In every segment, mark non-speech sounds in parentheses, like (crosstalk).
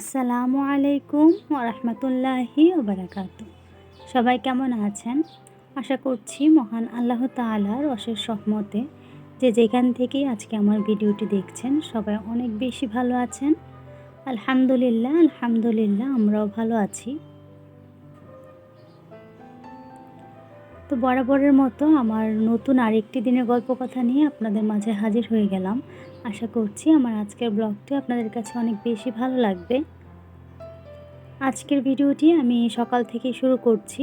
আসসালামু আলাইকুম ওরহমতুল্লাহি ওবরাকাত সবাই কেমন আছেন? আশা করছি মহান আল্লাহ তালার অশেষ সহমতে যে যেখান থেকেই আজকে আমার ভিডিওটি দেখছেন, সবাই অনেক বেশি ভালো আছেন। আলহামদুলিল্লাহ আলহামদুলিল্লাহ, আমরাও ভালো আছি। তো বরাবরের মতো আমার নতুন আরেকটি দিনের গল্প কথা নিয়ে আপনাদের মাঝে হাজির হয়ে গেলাম। আশা করছি আমার আজকের ব্লগটি আপনাদের কাছে অনেক বেশি ভালো লাগবে। আজকের ভিডিওটি আমি সকাল থেকে শুরু করছি।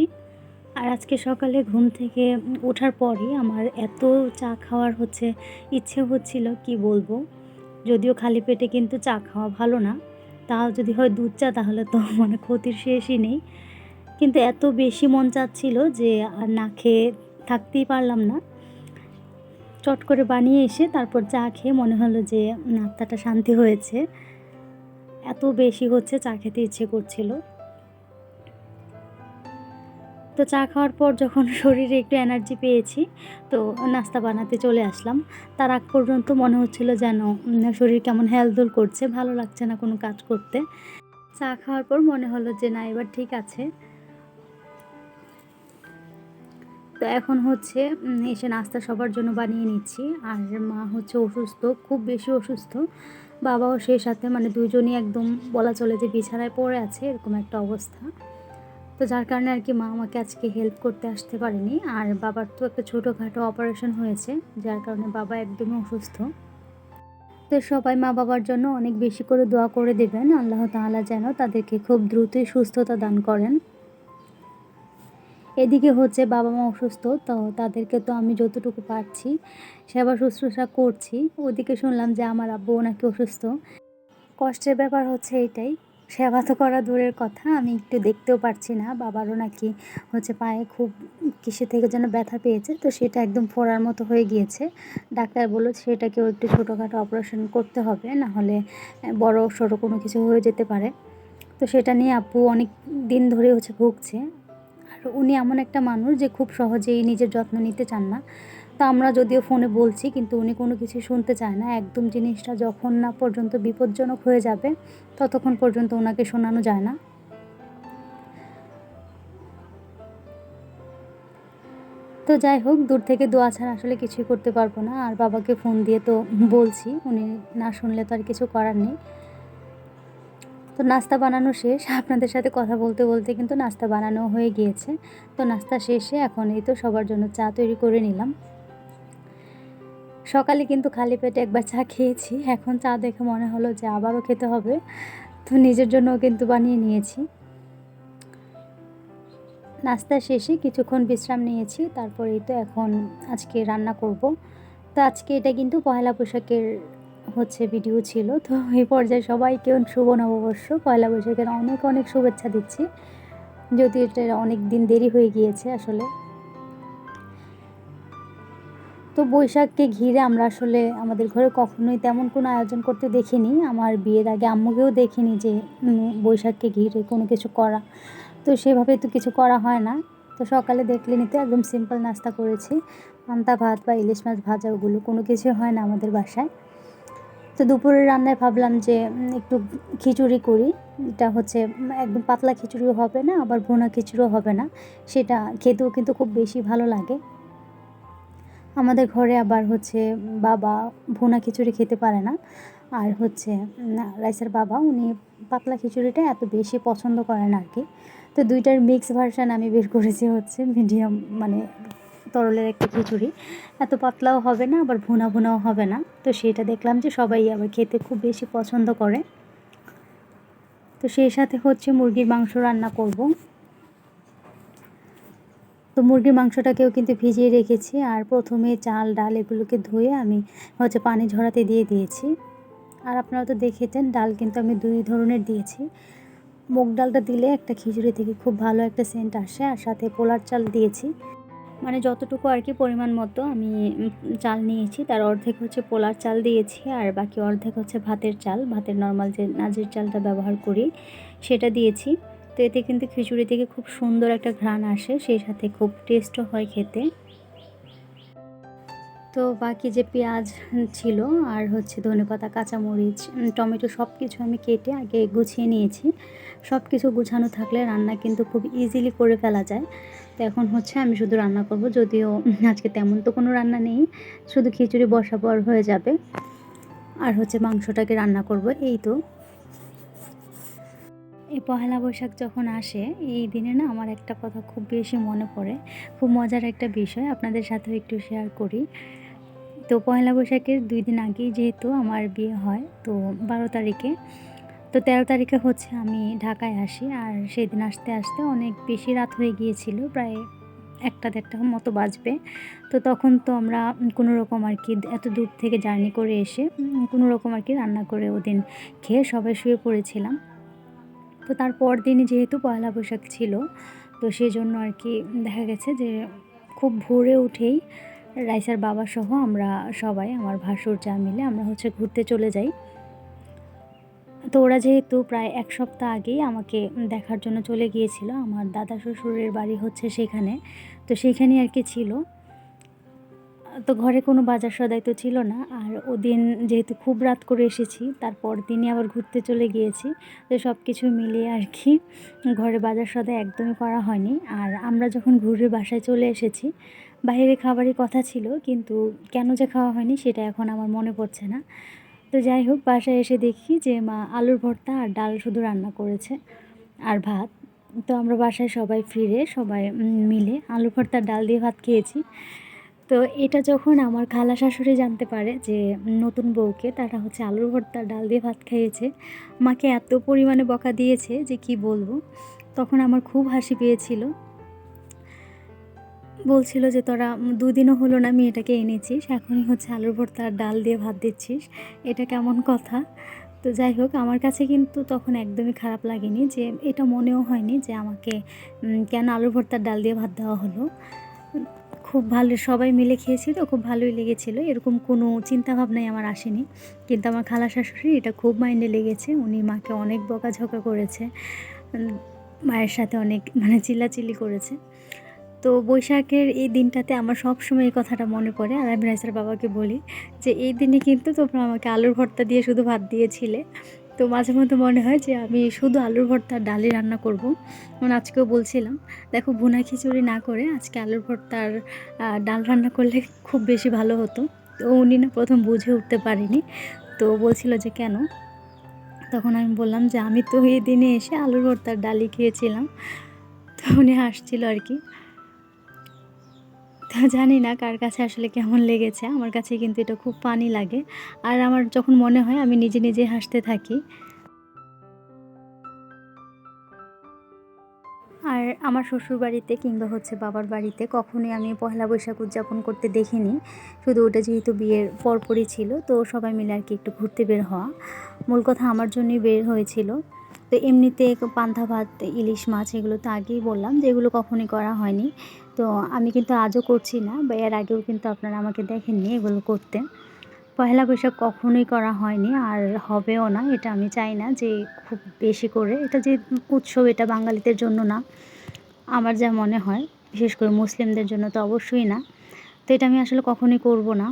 আর আজকে সকালে ঘুম থেকে ওঠার পরই আমার এত চা খাওয়ার হচ্ছে, ইচ্ছে হচ্ছিল কি বলব? যদিও খালি পেটে কিন্তু চা খাওয়া ভালো না, তাও যদি হয় দুধ চা তাহলে তো (laughs) মানে ক্ষতির শেষই নেই। কিন্তু এত বেশি মন চাচ্ছিল যে আর না খেয়ে থাকতেই পারলাম না। চট করে বানিয়ে এসে তারপর চা খেয়ে মনে হলো যে নাস্তাটা শান্তি হয়েছে। এত বেশি হচ্ছে চা খেতে ইচ্ছে করছিল। তো চা খাওয়ার পর যখন (laughs) শরীরে একটু এনার্জি পেয়েছি, তো নাস্তা বানাতে চলে আসলাম। তার আগ পর্যন্ত মনে হচ্ছিল যেন শরীর কেমন হেলদোল করছে, ভালো লাগছে না কোনো কাজ করতে। চা খাওয়ার পর মনে হলো যে, না, এবার ঠিক আছে। তো এখন হচ্ছে এসে নাস্তা সবার জন্য বানিয়ে নিচ্ছি। আর মা হচ্ছে অসুস্থ, খুব বেশি অসুস্থ। বাবাও সেই সাথে মানে দুজনই একদম বলা চলে যে বিছানায় পড়ে আছে, এরকম একটা অবস্থা। তো যার কারণে আর কি মা আমাকে আজকে হেল্প করতে আসতে পারেনি। আর বাবার তো একটা ছোটোখাটো অপারেশন হয়েছে, যার কারণে বাবা একদমই অসুস্থ। তো সবাই মা বাবার জন্য অনেক বেশি করে দোয়া করে দেবেন। আল্লাহ তাআলা যেন তাদেরকে খুব দ্রুতই সুস্থতা দান করেন। এদিকে হচ্ছে বাবা মা অসুস্থ, তো তাদেরকে তো আমি যতটুকু পারছি সেবা শুশ্রূষা করছি। ওদিকে শুনলাম যে আমার আব্বু নাকি অসুস্থ। কষ্টের ব্যাপার হচ্ছে এটাই, সেবা তো করা দূরের কথা, আমি একটু দেখতেও পারছি না। বাবারও নাকি হচ্ছে পায়ে খুব কিসে থেকে যেন ব্যথা পেয়েছে, তো সেটা একদম ফোড়ার মতো হয়ে গিয়েছে। ডাক্তার বলল সেটাকেও একটু ছোটোখাটো অপারেশন করতে হবে, না হলে বড় সড়ো কোনো কিছু হয়ে যেতে পারে। তো সেটা নিয়ে আব্বু অনেক দিন ধরে হচ্ছে ভুগছে। উনি এমন একটা মানুষ যে খুব সহজেই নিজের যত্ন নিতে চান না। তা আমরা যদিও ফোনে বলছি, কিন্তু উনি কোনো কিছু শুনতে চায় না। একদম জিনিসটা যখন না পর্যন্ত বিপজ্জনক হয়ে যাবে, ততক্ষণ পর্যন্ত ওনাকে শোনানো যায় না। তো যাই হোক, দূর থেকে দোয়া ছাড়া আসলে কিছুই করতে পারব না। আর বাবাকে ফোন দিয়ে তো বলছি, উনি না শুনলে তো আর কিছু করার নেই। তো নাস্তা বানানো শেষ। আপনাদের সাথে কথা বলতে বলতে কিন্তু নাস্তা বানানো হয়ে গিয়েছে। তো নাস্তা শেষে এখন এই তো সবার জন্য চা তৈরি করে নিলাম। সকালে কিন্তু খালি পেটে একবার চা খেয়েছি। এখন চা দেখে মনে হলো যে আবারও খেতে হবে। তো নিজের জন্যও কিন্তু বানিয়ে নিয়েছি। নাস্তা শেষে কিছুক্ষণ বিশ্রাম নিয়েছি। তারপরেই তো এখন আজকে রান্না করব। তো আজকে এটা কিন্তু পয়লা বৈশাখের হচ্ছে ভিডিও ছিল। তো এই পর্যায়ে সবাইকে শুভ নববর্ষ। পয়লা বৈশাখের অনেক অনেক শুভেচ্ছা দিচ্ছি। যদি এটা অনেক দিন দেরি হয়ে গিয়েছে আসলে। তো বৈশাখকে ঘিরে আমরা আসলে আমাদের ঘরে কখনোই তেমন কোনো আয়োজন করতে দেখিনি। আমার বিয়ের আগে আম্মুকেও দেখিনি যে বৈশাখকে ঘিরে কোনো কিছু করা। তো সেভাবে তো কিছু করা হয় না। তো সকালে দেখলে নিতে একদম সিম্পল নাস্তা করেছি। পান্তা ভাত বা ইলিশ মাছ ভাজা ওগুলো কোনো কিছু হয় না আমাদের বাসায়। তো দুপুরের রান্নায় ভাবলাম যে একটু খিচুড়ি করি। এটা হচ্ছে একদম পাতলা খিচুড়িও হবে না, আবার ভুনা খিচুড়িও হবে না। সেটা খেতেও কিন্তু খুব বেশি ভালো লাগে। আমাদের ঘরে আবার হচ্ছে বাবা ভুনা খিচুড়ি খেতে পারে না। আর হচ্ছে রাইসের বাবা উনি পাতলা খিচুড়িটা এত বেশি পছন্দ করেন আর কি। তো দুইটার মিক্স ভার্সান আমি বের করেছি হচ্ছে মিডিয়াম মানে তরলের একটা খিচুড়ি। এত পাতলাও হবে না, আবার ভুনা ভুনাও হবে না। তো সেটা দেখলাম যে সবাই আবার খেতে খুব বেশি পছন্দ করে। তো সেই সাথে হচ্ছে মুরগির মাংস রান্না করব। তো মুরগির মাংসটাকেও কিন্তু ভিজিয়ে রেখেছি, আর প্রথমে চাল, ডাল এগুলোকে ধুয়ে আমি হচ্ছে পানি ঝরাতে দিয়ে দিয়েছি। আর আপনারা তো দেখেছেন, ডাল কিন্তু আমি দুই ধরনের দিয়েছি। মুগ ডালটা দিলে একটা খিচুড়ি থেকে খুব ভালো একটা সেন্ট আসে, আর সাথে পোলার চাল দিয়েছি। মানে যতটুকু আর কি পরিমাণ মতো আমি চাল নিয়েছি। তার অর্ধেক হচ্ছে পোলার চাল দিয়েছি আর বাকি অর্ধেক হচ্ছে ভাতের চাল। ভাতের নর্মাল যে নাজির চালটা ব্যবহার করি, সেটা দিয়েছি। তো এতে কিন্তু খিচুড়ি থেকে খুব সুন্দর একটা ঘ্রাণ আসে, সেই সাথে খুব টেস্টও হয় খেতে। তো বাকি যে পেঁয়াজ ছিল আর হচ্ছে ধনেপাতা কাঁচামরিচ টমেটো সব কিছু আমি কেটে আগে গুছিয়ে নিয়েছি। সব কিছু গুছানো থাকলে রান্না কিন্তু খুব ইজিলি করে ফেলা যায়। তো এখন হচ্ছে আমি শুধু রান্না করব, যদিও আজকে তেমন তো কোনো রান্না নেই, শুধু খিচুড়ি বসাবার হয়ে যাবে। আর হচ্ছে মাংসটাকে রান্না করব, এই তো। এই পহেলা বৈশাখ যখন আসে, এই দিনে না আমার একটা কথা খুব বেশি মনে পড়ে। খুব মজার একটা বিষয় আপনাদের সাথেও একটু শেয়ার করি। তো পয়লা বৈশাখের দুই দিন আগেই যেহেতু আমার বিয়ে হয়, তো বারো তারিখে। তো তেরো তারিখে হচ্ছে আমি ঢাকায় আসি আর সেদিন আসতে আসতে অনেক বেশি রাত হয়ে গিয়েছিল, প্রায় একটা দেড়টা মতো বাজবে। তো তখন তো আমরা কোনো রকম আর কি এত দূর থেকে জার্নি করে এসে কোনো রকম আর কি রান্না করে ওদিন খেয়ে সবাই শুয়ে পড়েছিলাম। তো তারপর দিনই যেহেতু পয়লা বৈশাখ ছিল, তো সেই জন্য আর কি দেখা গেছে যে খুব ভোরে উঠেই রাইসার বাবা সহ আমরা সবাই, আমার ভাসুর যা মিলে আমরা হচ্ছে ঘুরতে চলে যাই। তো ওরা যেহেতু প্রায় এক সপ্তাহ আগেই আমাকে দেখার জন্য চলে গিয়েছিল, আমার দাদা শ্বশুরের বাড়ি হচ্ছে সেখানে, তো সেখানেই আর কি ছিল। তো ঘরে কোনো বাজার সদাই তো ছিল না, আর ওদিন যেহেতু খুব রাত করে এসেছি, তারপর দিনই আবার ঘুরতে চলে গিয়েছি, তো সব কিছু মিলিয়ে আর কি ঘরে বাজার সদাই একদমই করা হয়নি। আর আমরা যখন ঘুরে বাসায় চলে এসেছি বাইরে খাবারই কথা ছিল, কিন্তু কেন যে খাওয়া হয়নি সেটা এখন আমার মনে পড়ছে না। তো যাই হোক, বাসায় এসে দেখি যে মা আলুর ভর্তা আর ডাল শুধু রান্না করেছে আর ভাত। তো আমরা বাসায় সবাই ফিরে সবাই মিলে আলু ভর্তা, ডাল দিয়ে ভাত খেয়েছি। তো এটা যখন আমার খালা শাশুড়ি জানতে পারে যে নতুন বউকে তারা হচ্ছে আলুর ভর্তা, ডাল দিয়ে ভাত খাইয়েছে মাকে এত পরিমাণে বকা দিয়েছে যে কি বলব? তখন আমার খুব হাসি পেয়েছিল। বলছিল যে তোরা দুদিনও হলো না মেয়েটাকে এনেছিস, এখনই হচ্ছে আলুর ভর্তা আর ডাল দিয়ে ভাত দিচ্ছিস। এটা কেমন কথা? তো যাই হোক, আমার কাছে কিন্তু তখন একদমই খারাপ লাগেনি যে এটা মনেও হয়নি যে আমাকে কেন আলুর ভর্তার ডাল দিয়ে ভাত দেওয়া হলো। খুব ভালো, সবাই মিলে খেয়েছি তো খুব ভালোই লেগেছিলো, এরকম কোনো চিন্তা ভাবনাই আমার আসেনি। কিন্তু আমার খালা শাশুড়ি এটা খুব মাইন্ডে লেগেছে, উনি মাকে অনেক বকাঝকা করেছে মায়ের সাথে অনেক মানে চিল্লাচিল্লি করেছে। তো বৈশাখের এই দিনটাতে আমার সব সময় এই কথাটা মনে পড়ে। আর আমি রাইসার বাবাকে বলি যে, এই দিনে কিন্তু তোমরা আমাকে আলুর ভর্তা দিয়ে শুধু ভাত দিয়েছিলে। তো মাঝে মধ্যে মনে হয় যে, আমি শুধু আলুর ভর্তা ডালই রান্না করব। মানে আজকেও বলছিলাম, দেখো, ভুনা খিচুড়ি না করে আজকে আলুর ভর্তার ডাল রান্না করলে খুব বেশি ভালো হতো। তো উনি না প্রথম বুঝে উঠতে পারিনি। তো বলছিল যে, কেন? তখন আমি বললাম যে, আমি তো এই দিনে এসে আলুর ভর্তার ডালই খেয়েছিলাম। তো উনি হাসছিল আর কি। তো জানি না কার কাছে আসলে কেমন লেগেছে। আমার কাছে কিন্তু এটা খুব পানি লাগে। আর আমার যখন মনে হয় আমি নিজে নিজে হাসতে থাকি। আর আমার শ্বশুর বাড়িতে কিংবা হচ্ছে বাবার বাড়িতে কখনোই আমি পয়লা বৈশাখ উদযাপন করতে দেখিনি। শুধু ওটা যেহেতু বিয়ের পরপরই ছিল, তো সবাই মিলে আর কি একটু ঘুরতে বের হওয়া। মূল কথা আমার জন্যই বের হয়েছিল। তো এমনিতে পান্তা ভাত, ইলিশ মাছ এগুলো তো আগেই বললাম যে এগুলো কখনোই করা হয়নি। তো আমি কিন্তু আজও করছি না বা এর আগেও কিন্তু আপনারা আমাকে দেখেননি এগুলো করতে। পয়লা বৈশাখ কখনোই করা হয়নি আর হবেও না, এটা আমি চাই না যে খুব বেশি করে। এটা যে উৎসব, এটা বাঙালিদের জন্য না, আমার যা মনে হয়। বিশেষ করে মুসলিমদের জন্য তো অবশ্যই না। তো এটা আমি আসলে কখনোই করব না।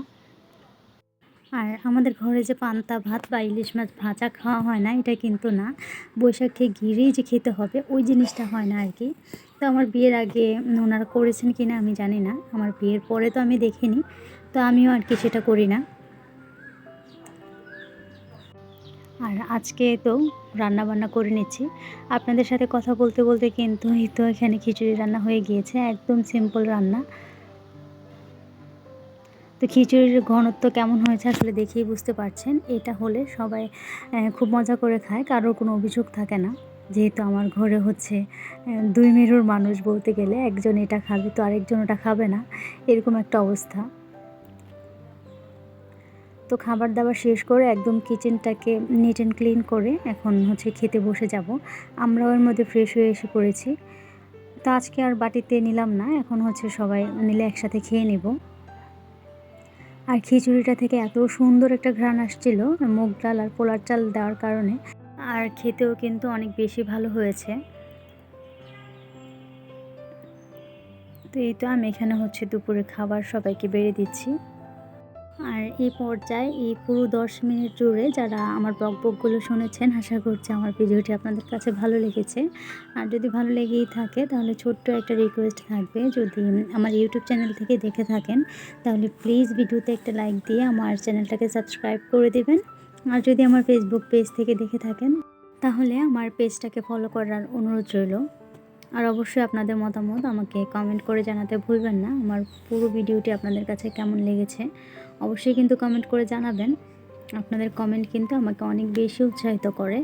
আর আমাদের ঘরে যে পান্তা ভাত বা ইলিশ মাছ ভাজা খাওয়া হয় না, এটা কিন্তু না। বৈশাখে ঘিরেই যে খেতে হবে, ওই জিনিসটা হয় না আর কি তো আমার বিয়ের আগে ওনারা করেছেন কি না আমি জানি না, আমার বিয়ের পরে তো আমি দেখিনি, তো আমিও আর কি সেটা করি না। আর আজকে তো রান্না বান্না করে নিচ্ছি। আপনাদের সাথে কথা বলতে বলতে কিন্তু এই তো এখানে খিচুড়ি রান্না হয়ে গিয়েছে, একদম সিম্পল রান্না। তো খিচুড়ির ঘনত্ব কেমন হয়েছে আসলে দেখেই বুঝতে পারছেন। এটা হলে সবাই খুব মজা করে খায়, কারোর কোনো অভিযোগ থাকে না। যেহেতু আমার ঘরে হচ্ছে দুই মেরুর মানুষ বলতে গেলে, একজন এটা খাবে তো আরেকজন ওটা খাবে না, এরকম একটা অবস্থা। তো খাবার দাবার শেষ করে একদম কিচেনটাকে নিট অ্যান্ড ক্লিন করে এখন হচ্ছে খেতে বসে যাব। আমরাও এর মধ্যে ফ্রেশ হয়ে এসে পড়েছি। তো আজকে আর বাটিতে নিলাম না, এখন হচ্ছে সবাই মিলে একসাথে খেয়ে নেব। আর খিচুড়িটা থেকে এত সুন্দর একটা ঘ্রাণ আসছিল, মুগ ডাল আর পোলার চাল দেওয়ার কারণে। আর খেতেও কিন্তু অনেক বেশি ভালো হয়েছে। তো এই তো আমি এখানে হচ্ছে দুপুরে খাবার সবাইকে বেড়ে দিচ্ছি। আর এই পর্যায়ে এই পুরো দশ মিনিট জুড়ে যারা আমার বক বকগুলো শুনেছেন, আশা করছি আমার ভিডিওটি আপনাদের কাছে ভালো লেগেছে। আর যদি ভালো লেগেই থাকে, তাহলে ছোট্ট একটা রিকোয়েস্ট থাকবে, যদি আমার ইউটিউব চ্যানেল থেকে দেখে থাকেন, তাহলে প্লিজ ভিডিওতে একটা লাইক দিয়ে আমার চ্যানেলটাকে সাবস্ক্রাইব করে দেবেন। আর যদি আমার ফেসবুক পেজ থেকে দেখে থাকেন, তাহলে আমার পেজটাকে ফলো করার অনুরোধ রইল। আর অবশ্যই আপনাদের মতামত আমাকে কমেন্ট করে জানাতে ভুলবেন না। আমার পুরো ভিডিওটি আপনাদের কাছে কেমন লেগেছে অবশ্যই কিন্তু কমেন্ট করে জানাবেন। আপনাদের কমেন্ট কিন্তু আমাকে অনেক বেশি উৎসাহিত করে।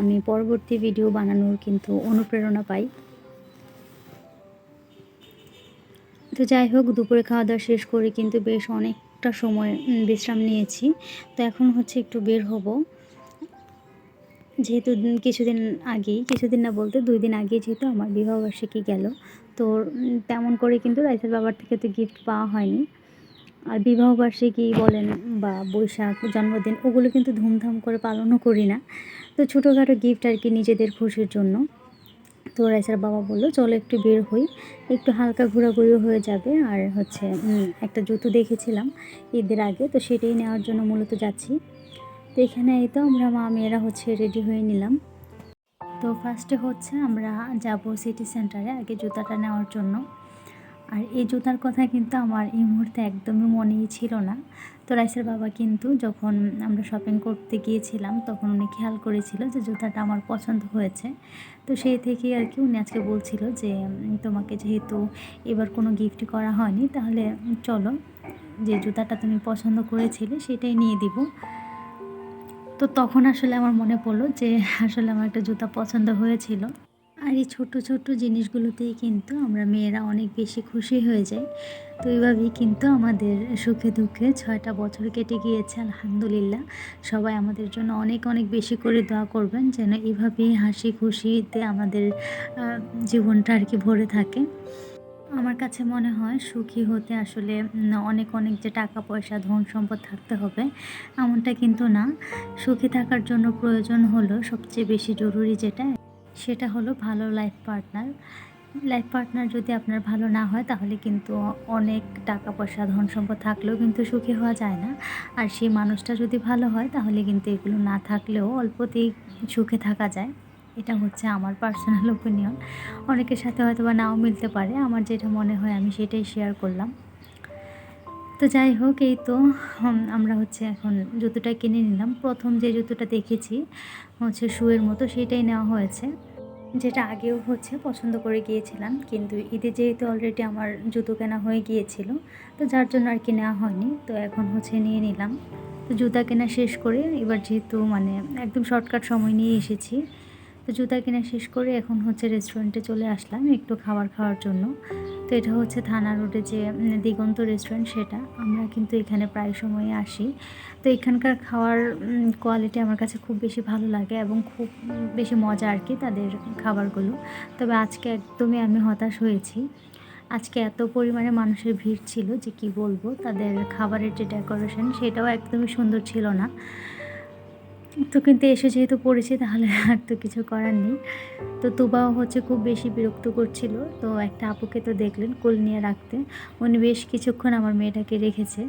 আমি পরবর্তী ভিডিও বানানোর কিন্তু অনুপ্রেরণা পাই। তো যাই হোক, দুপুরে খাওয়া দাওয়া শেষ করে কিন্তু বেশ অনেকটা সময় বিশ্রাম নিয়েছি। তো এখন হচ্ছে একটু বের হব। যেহেতু কিছুদিন আগেই, কিছুদিন না বলতে দুই দিন আগেই যেহেতু আমার বিবাহবার্ষিকী গেল, তো তেমন করে কিন্তু রাইসের বাবার থেকে তো গিফট পাওয়া হয়নি। আর বিবাহবার্ষিকী বলেন বা বৈশাখ, জন্মদিন, ওগুলো কিন্তু ধুমধাম করে পালনও করি না। তো ছোটোখাটো গিফট আর কি নিজেদের খুশির জন্য। তো রাইসার বাবা বলল, চলো একটু বের হই, একটু হালকা ঘোরাঘুরিও হয়ে যাবে। আর হচ্ছে একটা জুতো দেখেছিলাম ঈদের আগে, তো সেটাই নেওয়ার জন্য মূলত যাচ্ছি। তো এখানে এই তো আমরা মা মেয়েরা হচ্ছে রেডি হয়ে নিলাম। তো ফার্স্টে হচ্ছে আমরা যাব সিটি সেন্টারে আগে জুতাটা নেওয়ার জন্য। আর এই জুতার কথা কিন্তু আমার এই মুহূর্তে একদমই মনেই ছিল না। তো রাইসের বাবা কিন্তু যখন আমরা শপিং করতে গিয়েছিলাম, তখন উনি খেয়াল করেছিল যে জুতাটা আমার পছন্দ হয়েছে। তো সেই থেকেই আর কি উনি আজকে বলছিল যে তোমাকে যেহেতু এবার কোনো গিফট করা হয়নি, তাহলে চলো যে জুতাটা তুমি পছন্দ করেছিলে সেটাই নিয়ে দিব। তো তখন আসলে আমার মনে পড়ল যে আসলে আমার একটা জুতা পছন্দ হয়েছিল। আর এই ছোট ছোট জিনিসগুলোতেই কিন্তু আমরা মেয়েরা অনেক বেশি খুশি হয়ে যাই। তো এইভাবেই কিন্তু আমাদের সুখে দুঃখে ছয়টা বছর কেটে গিয়েছে, আলহামদুলিল্লাহ। সবাই আমাদের জন্য অনেক অনেক বেশি করে দোয়া করবেন যেন এভাবেই হাসি খুশিতে আমাদের জীবনটা আর কি ভরে থাকে। আমার কাছে মনে হয় সুখী হতে আসলে অনেক অনেক যে টাকা, পয়সা, ধন সম্পদ থাকতে হবে, এমনটা কিন্তু না। সুখী থাকার জন্য প্রয়োজন হলো সবচেয়ে বেশি জরুরি যেটা, সেটা হলো ভালো লাইফ পার্টনার লাইফ পার্টনার যদি আপনার ভালো না হয়, তাহলে কিন্তু অনেক টাকা, পয়সা, ধন সম্পদ থাকলেও কিন্তু সুখী হওয়া যায় না। আর সেই মানুষটা যদি ভালো হয়, তাহলে কিন্তু এগুলো না থাকলেও অল্পতেই সুখে থাকা যায়। এটা হচ্ছে আমার পার্সোনাল ওপিনিয়ন অনেকের সাথে হয়তো বা নাও মিলতে পারে, আমার যেটা মনে হয় আমি সেটাই শেয়ার করলাম। তো যাই হোক, এই তো আমরা হচ্ছে এখন জুতোটা কিনে নিলাম। প্রথম যে জুতোটা দেখেছি, হচ্ছে শুয়ের মতো, সেটাই নেওয়া হয়েছে। যেটা আগেও হচ্ছে পছন্দ করে গিয়েছিলাম, কিন্তু ঈদে যেহেতু অলরেডি আমার জুতো কেনা হয়ে গিয়েছিল, তো যার জন্য আর কি নেওয়া হয়নি। তো এখন হচ্ছে নিয়ে নিলাম। তো জুতা কেনা শেষ করে এবার যেহেতু মানে একদম শর্টকাট সময় নিয়ে এসেছি তো জুতা কিনা শেষ করে এখন হচ্ছে রেস্টুরেন্টে চলে আসলাম একটু খাবার খাওয়ার জন্য। তো এটা হচ্ছে থানা রোডে যে দিগন্ত রেস্টুরেন্ট সেটা। আমরা কিন্তু এখানে প্রায় সময় আসি। তো এখানকার খাওয়ার কোয়ালিটি আমার কাছে খুব বেশি ভালো লাগে এবং খুব বেশি মজা আর কি তাদের খাবারগুলো। তবে আজকে একদমই আমি হতাশ হয়েছি। আজকে এত পরিমাণে মানুষের ভিড় ছিল যে কি বলব, তাদের খাবারের যে ডেকোরেশন সেটাও একদমই সুন্দর ছিল না। তো কিন্তু এসে যেহেতু পড়েছি, তাহলে আর তো কিছু করার নেই। তো তুবাও হচ্ছে খুব বেশি বিরক্ত করছিল। তো একটা আপুকে তো দেখলেন, কোল নিয়ে রাখতে উনি বেশ কিছুক্ষণ আমার মেয়েটাকে রেখেছে।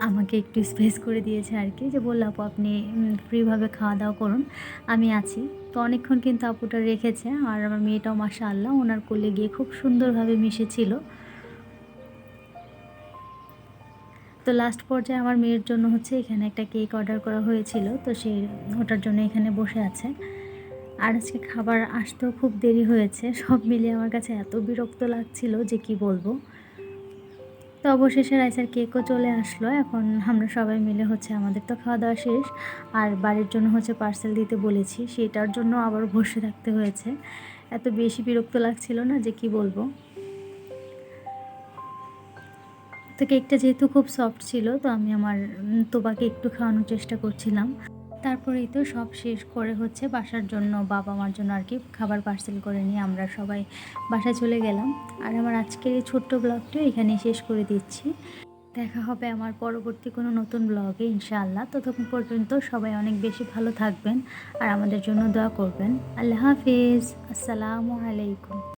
আমাকে একটু স্পেস করে দিয়েছে আর কি। যে বলল, আপু, আপনি ফ্রিভাবে খাওয়া দাওয়া করুন। আমি আছি। তো অনেকক্ষণ কিন্তু আপুটা রেখেছে। আর আমার মেয়েটাও মাসা আল্লাহ ওনার কোলে গিয়ে খুব সুন্দরভাবে মিশেছিল। তো লাস্ট পর্যায়ে আমার মেয়ের জন্য হচ্ছে এখানে একটা কেক অর্ডার করা হয়েছিল, তো সে ওটার জন্য এখানে বসে আছে। আর আজকে খাবার আসতেও খুব দেরি হয়েছে, সব মিলিয়ে আমার কাছে এত বিরক্ত লাগছিল যে কি বলব। তো অবশেষে রাইসার কেকও চলে আসলো, এখন আমরা সবাই মিলে হচ্ছে আমাদের তো খাওয়া দাওয়া শেষ। আর বাড়ির জন্য হচ্ছে পার্সেল দিতে বলেছি, সেটার জন্য আবার বসে থাকতে হয়েছে। এত বেশি বিরক্ত লাগছিল না যে কি বলব। তো কেকটা যেহেতু খুব সফট ছিল, তো আমি আমার তোবাকে একটু খাওয়ানোর চেষ্টা করছিলাম। তারপরেই তো সব শেষ করে হচ্ছে বাসার জন্য, বাবা মার জন্য আর কি খাবার পার্সেল করে নিয়ে আমরা সবাই বাসায় চলে গেলাম। আর আমার আজকের এই ছোট্ট ব্লগটা এখানে শেষ করে দিচ্ছি। দেখা হবে আমার পরবর্তী কোনো নতুন ব্লগে, ইনশাআল্লাহ। ততক্ষণ পর্যন্ত সবাই অনেক বেশি ভালো থাকবেন আর আমাদের জন্য দোয়া করবেন। আল্লাহ হাফিজ। আসসালামু আলাইকুম।